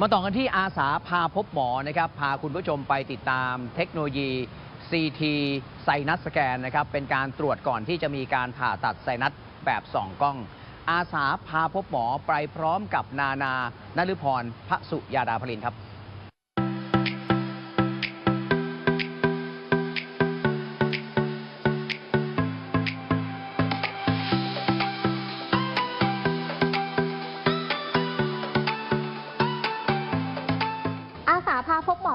มาต่อกันที่อาสาพาพบหมอนะครับ พาคุณผู้ชมไปติดตามเทคโนโลยี CT ไซนัสสแกนนะครับ เป็นการตรวจก่อนที่จะมีการผ่าตัดไซนัสแบบส่องกล้อง อาสาพาพบหมอไปพร้อมกับนานา นฤพรพระสุยาดาพลินครับ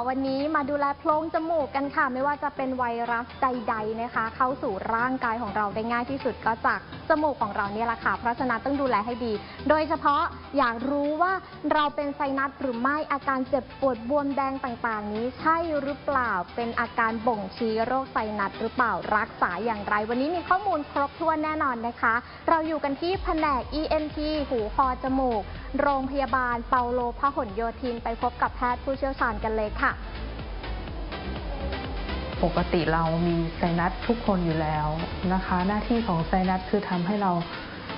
วันนี้มาดูแลโพรงจมูกกันค่ะ ไม่ว่าจะเป็นไวรัสใดๆนะคะ เข้าสู่ร่างกายของเราได้ง่ายที่สุดก็จากจมูกของเราเนี่ยแหละค่ะ เพราะฉะนั้นต้องดูแลให้ดี โดยเฉพาะอยากรู้ว่าเราเป็นไซนัสหรือไม่อาการเจ็บปวดบวมแดงต่างๆ นี้ใช่หรือเปล่าเป็นอาการบ่งชี้โรคไซนัสหรือเปล่ารักษาอย่างไร วันนี้มีข้อมูลครบถ้วนแน่นอนนะคะ เราอยู่กันที่แผนก ENT หูคอจมูก โรงพยาบาลเปาโลพหลโยธิน ไปพบกับแพทย์ผู้เชี่ยวชาญกันเลยค่ะ ปกติเรามีไซนัสทุกคนอยู่แล้วนะคะ หน้าที่ของไซนัสคือทำให้เรา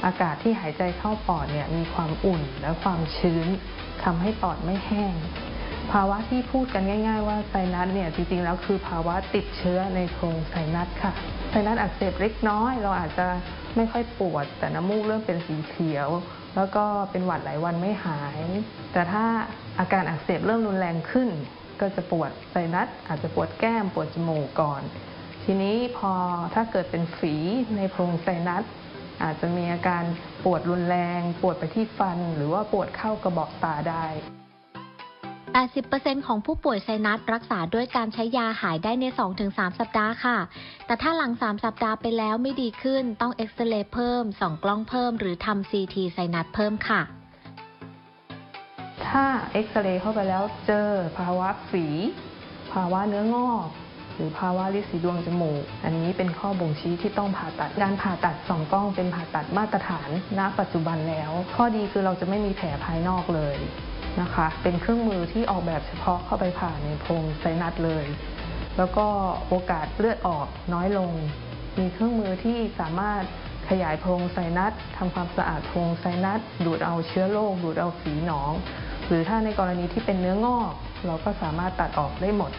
อากาศที่หายใจเข้าปอดเนี่ยมีความอุ่นและความชื้นทำให้ปอดไม่แห้ง ภาวะที่พูดกันง่าย ๆ ว่าไซนัสเนี่ยจริงๆแล้วคือภาวะติดเชื้อในโพรงไซนัสค่ะ ไซนัสอักเสบเล็กน้อย เราอาจจะไม่ค่อยปวด แต่น้ำมูกเริ่มเป็นสีเขียว แล้วก็เป็นหวัดหลายวันไม่หาย แต่ถ้าอาการอักเสบเริ่มรุนแรงขึ้น ก็จะปวดไซนัสอาจจะปวดแก้มปวดจมูกก่อน ทีนี้พอถ้าเกิดเป็นฝีในโพรงไซนัสอาจจะมีอาการปวดรุนแรง ปวดไปที่ฟัน หรือว่าปวดเข้ากระบอกตาได้ 80%ของผู้ป่วยไซนัสรักษาด้วยการใช้ยาหายได้ใน 2-3 สัปดาห์ค่ะ แต่ถ้าหลัง 3 สัปดาห์ไปแล้วไม่ดีขึ้น ต้องเอ็กซเรย์เพิ่ม ส่องกล้องเพิ่ม หรือทำ CT ไซนัสเพิ่มค่ะ ถ้าเอ็กซเรย์เข้าไปแล้วเจอภาวะฝีภาวะเนื้องอก หรือภาวะลินสีดวงจมูก อันนี้เป็นข้อบ่งชี้ที่ต้องผ่าตัด การผ่าตัดสองกล้องเป็นผ่าตัดมาตรฐานณปัจจุบันแล้ว ข้อดีคือเราจะไม่มีแผลภายนอกเลยนะคะ เป็นเครื่องมือที่ออกแบบเฉพาะเข้าไปผ่าในโพรงไซนัสเลย แล้วก็โอกาสเลือดออกน้อยลง มีเครื่องมือที่สามารถขยายโพรงไซนัสทำความสะอาดโพรงไซนัส ดูดเอาเชื้อโรคดูดเอาฝีหนอง หรือถ้าในกรณีที่เป็นเนื้องอก เราก็สามารถตัดออกได้หมด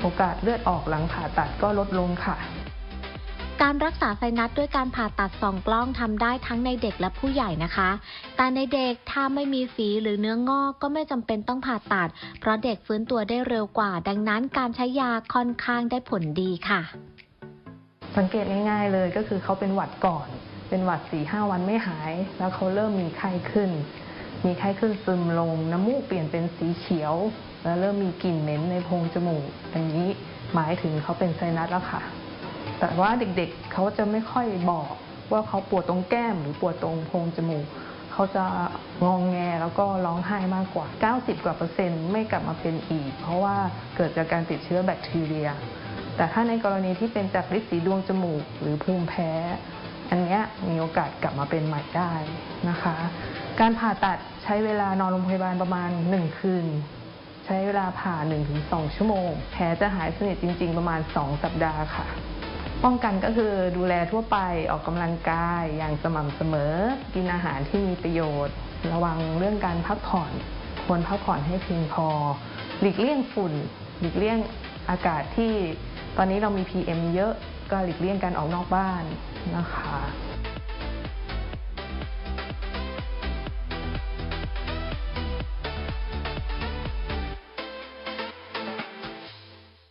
โอกาสเลือดออกหลังผ่าตัดก็ลดลงค่ะ การรักษาไซนัสด้วยการผ่าตัดสองกล้องทำได้ทั้งในเด็กและผู้ใหญ่นะคะ แต่ในเด็กถ้าไม่มีฝีหรือเนื้องอกก็ไม่จำเป็นต้องผ่าตัด เพราะเด็กฟื้นตัวได้เร็วกว่า ดังนั้นการใช้ยาค่อนข้างได้ผลดีค่ะ สังเกตง่ายๆเลยก็คือเขาเป็นหวัดก่อน เป็นหวัด4ีหวันไม่หาย แล้วเขาเริ่มมีไข้ขึ้น มีไข้ขึ้นซึมลง น้ำมูกเปลี่ยนเป็นสีเขียว แล้วเริ่มมีกลิ่นเหม็นในโพรงจมูก อันนี้หมายถึงเขาเป็นไซนัสแล้วค่ะ แต่ว่าเด็กๆเขาจะไม่ค่อยบอกว่าเขาปวดตรงแก้มหรือปวดตรงโพรงจมูกเขาจะงองแงแล้วก็ร้องไห้มากกว่า 90 กว่าเปอร์เซ็นต์ไม่กลับมาเป็นอีก เพราะว่าเกิดจากการติดเชื้อแบคทีเรีย แต่ถ้าในกรณีที่เป็นจากฤทธิ์สีดวงจมูก หรือภูมิแพ้ อันเนี้ยมีโอกาสกลับมาเป็นใหม่ได้นะคะ การผ่าตัดใช้เวลานอนโรงพยาบาลประมาณ 1 คืน ใช้เวลาผ่า 1-2 ชั่วโมง แผลจะหายสนิทจริง ๆ ประมาณ 2 สัปดาห์ค่ะ ป้องกันก็คือดูแลทั่วไปออกกำลังกายอย่างสม่ำเสมอ กินอาหารที่มีประโยชน์ ระวังเรื่องการพักผ่อน ควรพักผ่อนให้เพียงพอ หลีกเลี่ยงฝุ่น หลีกเลี่ยงอากาศที่ ตอนนี้เรามี PM เยอะก็หลีกเลี่ยงการออกนอกบ้าน 男孩